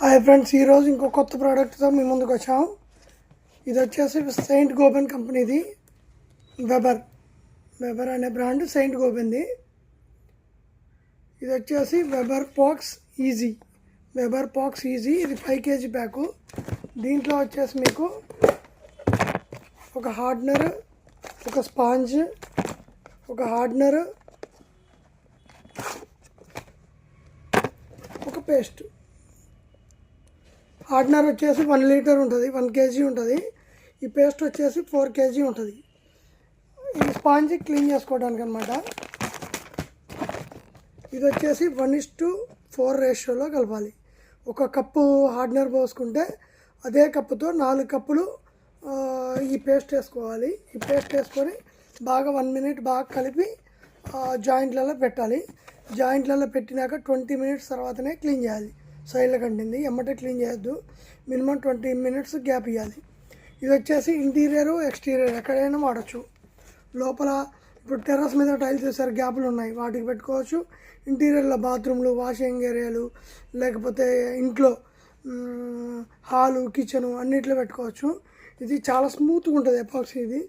Hi friends ఈరోజు ఇంకో కొత్త ప్రోడక్ట్తో మీ ముందుకు వచ్చాం ఇది వచ్చేసి సెయింట్ గోబెన్ కంపెనీది వెబర్ వెబర్ అనే బ్రాండ్ సెయింట్ గోబెన్ది ఇది వచ్చేసి Weber pox easy Weber pox easy ఇది ఫైవ్ కేజీ ప్యాకు దీంట్లో వచ్చేసి మీకు ఒక హార్డ్నర్ ఒక స్పాంజ్ ఒక హార్డ్నర్ ఒక పేస్ట్ హార్డ్నర్ వచ్చేసి వన్ లీటర్ ఉంటుంది వన్ కేజీ ఉంటుంది. ఈ పేస్ట్ వచ్చేసి ఫోర్ కేజీ ఉంటుంది. ఈ స్పాంజ్ క్లీన్ చేసుకోవడానికి అనమాట ఇది వచ్చేసి వన్ ఇస్ టు ఫోర్ రేషియోలో కలపాలి. ఒక కప్పు హార్డ్నర్ పోసుకుంటే అదే కప్పుతో నాలుగు కప్పులు ఈ పేస్ట్ వేసుకోవాలి. ఈ పేస్ట్ వేసుకొని బాగా వన్ మినిట్ బాగా కలిపి జాయింట్లలో పెట్టాలి. జాయింట్లలో పెట్టినాక ట్వంటీ మినిట్స్ తర్వాతనే క్లీన్ చేయాలి. సైడ్లో అంటింది ఎమ్మటే క్లీన్ చేయొద్దు. మినిమం ట్వంటీ మినిట్స్ గ్యాప్ ఇవ్వాలి ఇది వచ్చేసి ఇంటీరియర్ ఎక్స్టీరియర్ ఎక్కడైనా వాడచ్చు. లోపల ఇప్పుడు టెర్రస్ మీద టైల్స్ వేసారు గ్యాపులు ఉన్నాయి. వాటికి పెట్టుకోవచ్చు. ఇంటీరియర్లో బాత్రూమ్లు వాషింగ్ ఏరియాలు లేకపోతే ఇంట్లో హాలు కిచెను అన్నిట్లో పెట్టుకోవచ్చు. ఇది చాలా స్మూత్గా ఉంటుంది ఎపాక్సీ ఇది.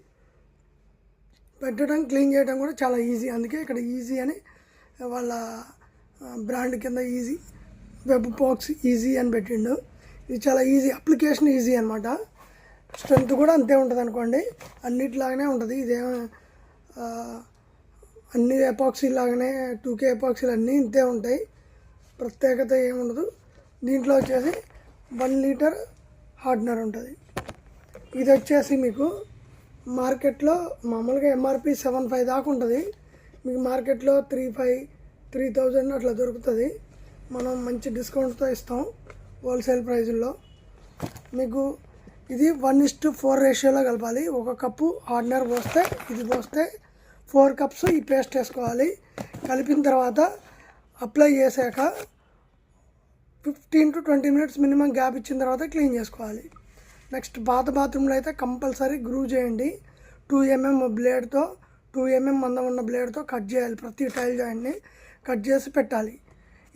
పెట్టడం క్లీన్ చేయడం కూడా చాలా ఈజీ. అందుకే ఇక్కడ ఈజీ అని వాళ్ళ బ్రాండ్ కింద ఈజీ. వెబ్ బాక్స్ ఈజీ అని పెట్టిండు. ఇది చాలా ఈజీ అప్లికేషన్ ఈజీ అనమాట స్ట్రెంత్ కూడా అంతే ఉంటుంది అనుకోండి. అన్నిటిలాగానే ఉంటుంది. ఇదేమో అన్ని ఎపాక్సీ లాగానే టూ కే ఎపాక్సీలు అన్నీ ఇంతే ఉంటాయి. ప్రత్యేకత ఏముండదు దీంట్లో వచ్చేసి వన్ లీటర్ హార్డ్నర్ ఉంటుంది. ఇది వచ్చేసి మీకు మార్కెట్లో మామూలుగా ఎంఆర్పి సెవెన్ ఫైవ్ దాకా ఉంటుంది. మీకు మార్కెట్లో త్రీ ఫైవ్ త్రీ థౌజండ్ అట్లా దొరుకుతుంది. మనం మంచి డిస్కౌంట్తో ఇస్తాం హోల్సేల్ ప్రైజుల్లో. మీకు ఇది వన్ ఇస్ టు ఫోర్ రేషియోలో కలపాలి. ఒక కప్పు ఆర్డినర్ పోస్తే ఇది పోస్తే ఫోర్ కప్స్ ఈ పేస్ట్ వేసుకోవాలి. కలిపిన తర్వాత అప్లై చేశాక fifteen to twenty minutes minimum gap ఇచ్చిన తర్వాత క్లీన్ చేసుకోవాలి. నెక్స్ట్ పాత బాత్రూంలో అయితే కంపల్సరీ గ్రూవ్ చేయండి. టూ ఎంఎం బ్లేడ్తో టూ ఎంఎం మందం ఉన్న బ్లేడ్తో కట్ చేయాలి. ప్రతి టైల్ జాయింట్ని కట్ చేసి పెట్టాలి.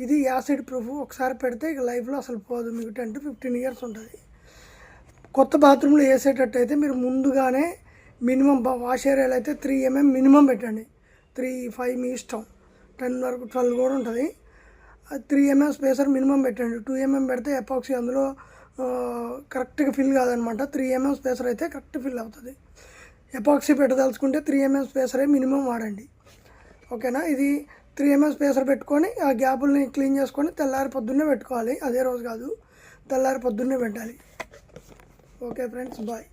ఇది యాసిడ్ ప్రూఫ్ ఒకసారి పెడితే ఇక లైఫ్లో అసలు పోదు. మీకు టెన్ టు ఫిఫ్టీన్ ఇయర్స్ ఉంటుంది. కొత్త బాత్రూంలో వేసేటట్టు అయితే మీరు ముందుగానే మినిమం వాష్ ఏరియాలో అయితే త్రీ ఎంఎం మినిమం పెట్టండి. త్రీ ఫైవ్ మీ ఇష్టం. టెన్ వరకు ట్వెల్వ్ కూడా ఉంటుంది. త్రీ ఎంఎం స్పేసర్ మినిమం పెట్టండి. టూ ఎంఎం పెడితే ఎపాక్సీ అందులో కరెక్ట్గా ఫిల్ కాదనమాట. త్రీ ఎంఎం స్పేసర్ అయితే కరెక్ట్ ఫిల్ అవుతుంది. ఎపాక్సీ పెట్టదలుచుకుంటే త్రీ ఎంఎం స్పేసరే మినిమం వాడండి. ఓకేనా? ఇది త్రీ ఎంఎం స్పేసర్ పెట్టుకొని ఆ గ్యాపుల్ని క్లీన్ చేసుకొని తెల్లారి పొద్దున్నే పెట్టుకోవాలి. అదే రోజు కాదు. తెల్లారి పొద్దున్నే పెట్టాలి. Okay friends bye.